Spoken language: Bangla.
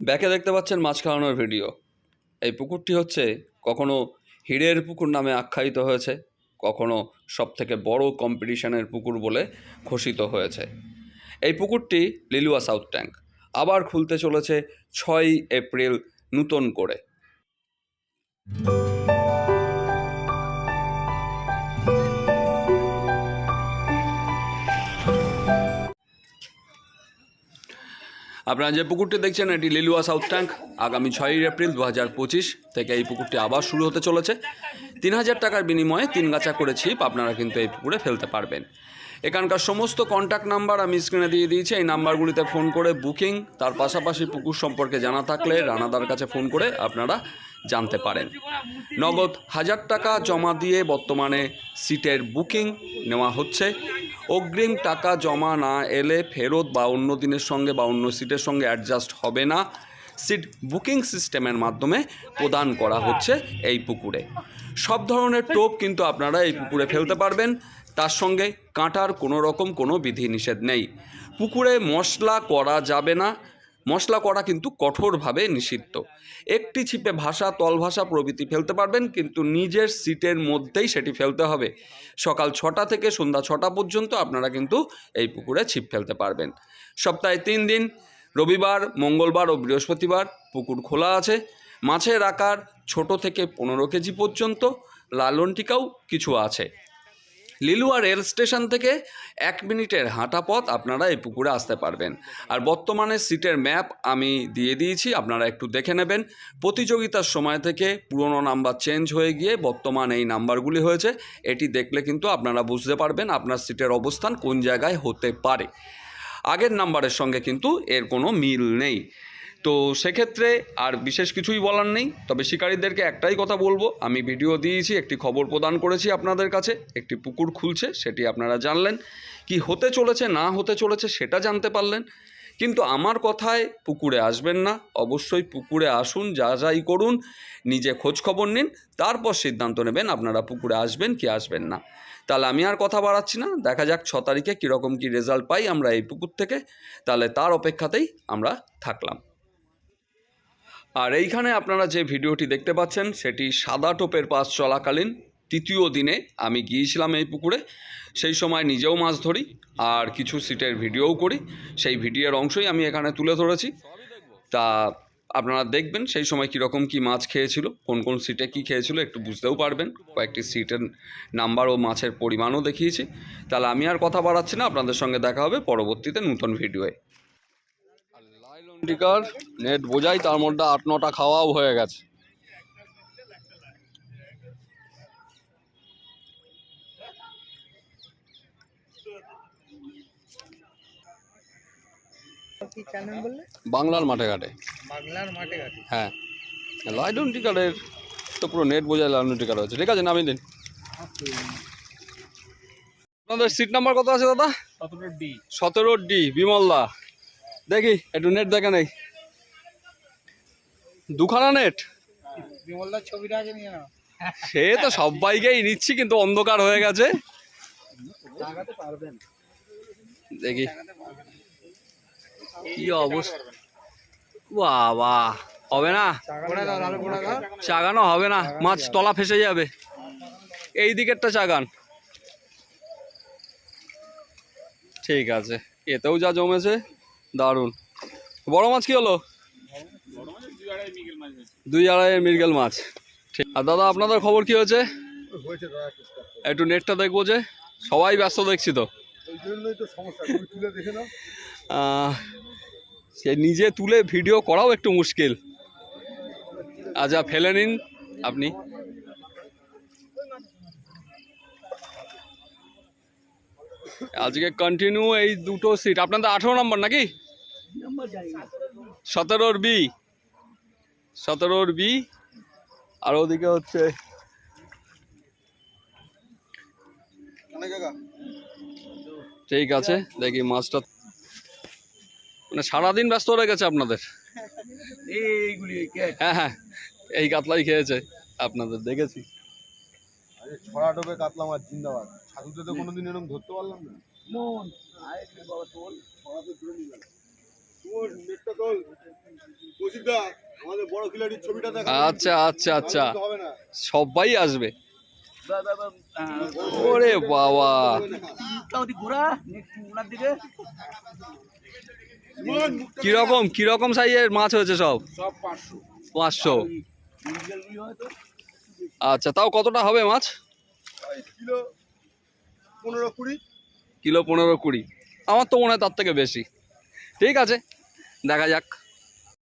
ব্যাকে দেখতে পাচ্ছেন মাছ খাওয়ানোর ভিডিও এই পুকুরটি হচ্ছে কখনো হীরের পুকুর নামে আখ্যায়িত হয়েছে, কখনো সব থেকে বড়ো কম্পিটিশনের পুকুর বলে ঘোষিত হয়েছে। এই পুকুরটি লিলুয়া সাউথ ট্যাঙ্ক, আবার খুলতে চলেছে ছয় এপ্রিল নূতন করে। আপনারা যে পুকুরটি দেখছেন, এটি লিলুয়া সাউথ ট্যাঙ্ক আগামী ছয়ই এপ্রিল দু পঁচিশ থেকে এই পুকুরটি আবার শুরু হতে চলেছে। তিন হাজার টাকার বিনিময়ে তিন গাছা করে ছিপ আপনারা কিন্তু এই পুকুরে ফেলতে পারবেন। এখানকার সমস্ত কন্ট্যাক্ট নাম্বার আমি স্ক্রিনে দিয়ে দিয়েছি। এই নাম্বারগুলিতে ফোন করে বুকিং তার পাশাপাশি পুকুর সম্পর্কে জানা থাকলে রানাদার কাছে ফোন করে আপনারা জানতে পারেন। নগদ হাজার টাকা জমা দিয়ে বর্তমানে সিটের বুকিং নেওয়া হচ্ছে। অগ্রিম টাকা জমা না এলে ফেরত বা অন্য দিনের সঙ্গে বা অন্য সিটের সঙ্গে অ্যাডজাস্ট হবে না। সিট বুকিং সিস্টেমের মাধ্যমে প্রদান করা হচ্ছে এই পুকুরে। সব ধরনের টোপ কিন্তু আপনারা এই পুকুরে ফেলতে পারবেন। তার সঙ্গে কাঁটার কোনো রকম কোনো বিধিনিষেধ নেই। পুকুরে মশলা করা যাবে না। মশলা করা কিন্তু কঠোরভাবে নিষিদ্ধ। একটি ছিপে ভাষা তল ভাষা প্রভৃতি ফেলতে পারবেন, কিন্তু নিজের সিটের মধ্যেই সেটি ফেলতে হবে। সকাল ছটা থেকে সন্ধ্যা ছটা পর্যন্ত আপনারা কিন্তু এই পুকুরে ছিপ ফেলতে পারবেন। সপ্তাহে তিন দিন, রবিবার, মঙ্গলবার ও বৃহস্পতিবার পুকুর খোলা আছে। মাছের আকার ছোট থেকে পনেরো কেজি পর্যন্ত, লালন টিকাও কিছু আছে। লিলুয়া রেল স্টেশন থেকে এক মিনিটের হাঁটা পথ আপনারা এই পুকুরে আসতে পারবেন। আর বর্তমানে সিটের ম্যাপ আমি দিয়ে দিয়েছি, আপনারা একটু দেখে নেবেন। প্রতিযোগিতার সময় থেকে পুরনো নাম্বার চেঞ্জ হয়ে গিয়ে বর্তমান এই নাম্বারগুলি হয়েছে, এটি দেখলে কিন্তু আপনারা বুঝতে পারবেন আপনার সিটের অবস্থান কোন জায়গায় হতে পারে। আগের নাম্বারের সঙ্গে কিন্তু এর কোনো মিল নেই। তো সেক্ষেত্রে আর বিশেষ কিছুই বলার নেই। তবে শিকারীদেরকে একটাই কথা বলব, আমি ভিডিও দিয়েছি, একটি খবর প্রদান করেছি আপনাদের কাছে, একটি পুকুর খুলছে, সেটি আপনারা জানলেন। কি হতে চলেছে, না হতে চলেছে, সেটা জানতে পারলেন। কিন্তু আমার কথায় পুকুরে আসবেন না, অবশ্যই পুকুরে আসুন, যা যাই করুন, নিজে খোঁজ খবর নিন, তারপর সিদ্ধান্ত নেবেন আপনারা পুকুরে আসবেন কি আসবেন না। তাহলে আমি আর কথা বাড়াচ্ছি না, দেখা যাক ছ তারিখে কীরকম কী রেজাল্ট পাই আমরা এই পুকুর থেকে, তাহলে তার অপেক্ষাতেই আমরা থাকলাম। আর এইখানে আপনারা যে ভিডিওটি দেখতে পাচ্ছেন, সেটি সাদা টোপের পাস চলাকালীন তৃতীয় দিনে আমি গিয়েছিলাম এই পুকুরে। সেই সময় নিজেও মাছ ধরি আর কিছু সিটের ভিডিওও করি। সেই ভিডিওর অংশই আমি এখানে তুলে ধরেছি। তা আপনারা দেখবেন সেই সময় কীরকম কী মাছ খেয়েছিল, কোন কোন সিটে কী খেয়েছিল, একটু বুঝতেও পারবেন। কয়েকটি সিটের নাম্বার ও মাছের পরিমাণও দেখিয়েছি। তাহলে আমি আর কথা বাড়াচ্ছি না, আপনাদের সঙ্গে দেখা হবে পরবর্তীতে নতুন ভিডিওয়ে। লাইলন্ডিকার নেট বোঝাই তার মধ্যে আট নটা খাওয়াও হয়ে গেছে। কি চ্যানেল বললে? বাংলার মাঠে ঘাটে। বাংলার মাঠে ঘাটে। হ্যাঁ। লাইলন টিকারের তো পুরো নেট বোঝায় লাইলন টিকার হচ্ছে ঠিক আছে নামিয়ে দিন। আপনাদের সিট নাম্বার কত আছে দাদা? সতেরো ডি সতেরো ডি বিমলদা দেখি একটু নেট দেখে নেই। দুখানা নেট সে তো সবাইকেই নিচ্ছি কিন্তু অন্ধকার হয়ে গেছে। দেখি। কি অবস্থা? বাবা হবে না? চাগানো হবে না মাছ তলা ফেসে যাবে। এই দিকেরটা চাগান। ঠিক আছে এতেও যা জমেছে। দারুণ। বড় মাছ কি হলো? দুই আড়াই মৃগেল মাছ। ঠিক। আর দাদা, আপনাদের খবর কি হয়েছে? একটু নেটটা দেখব যে, সবাই ব্যস্ত দেখছি তো। সে নিজে তুলে ভিডিও করাও একটু মুশকিল। আচ্ছা ফেলে নিন আপনি। আজকে কন্টিনিউ এই দুটো সিট আপনাদের আঠেরো নম্বর নাকি? সতেরোর বি। সতেরোর বি। আর ওদিকে হচ্ছে ঠিক আছে দেখি মাছটা। মানে সারাদিন ব্যস্ত হয়ে গেছে আপনাদের? হ্যাঁ হ্যাঁ এই কাতলাই খেয়েছে আপনাদের দেখেছি। ছড়া ডোবে কাতলা মাছ জিন্দাবাদ। ছাতুতে তো কোনোদিন এরকম ধরতে পারলাম না। আচ্ছা আচ্ছা আচ্ছা। সবাই আসবে। ওরে বাবা। কীরকম কীরকম সাইজের মাছ হয়েছে সব? সব পাঁচশো। পাঁচশো। আচ্ছা তাও কতটা হবে মাছ? পনেরো কুড়ি। কিলো পনেরো কুড়ি। আমার তো মনে হয় তার থেকে বেশি। ঠিক আছে দেখা যাক।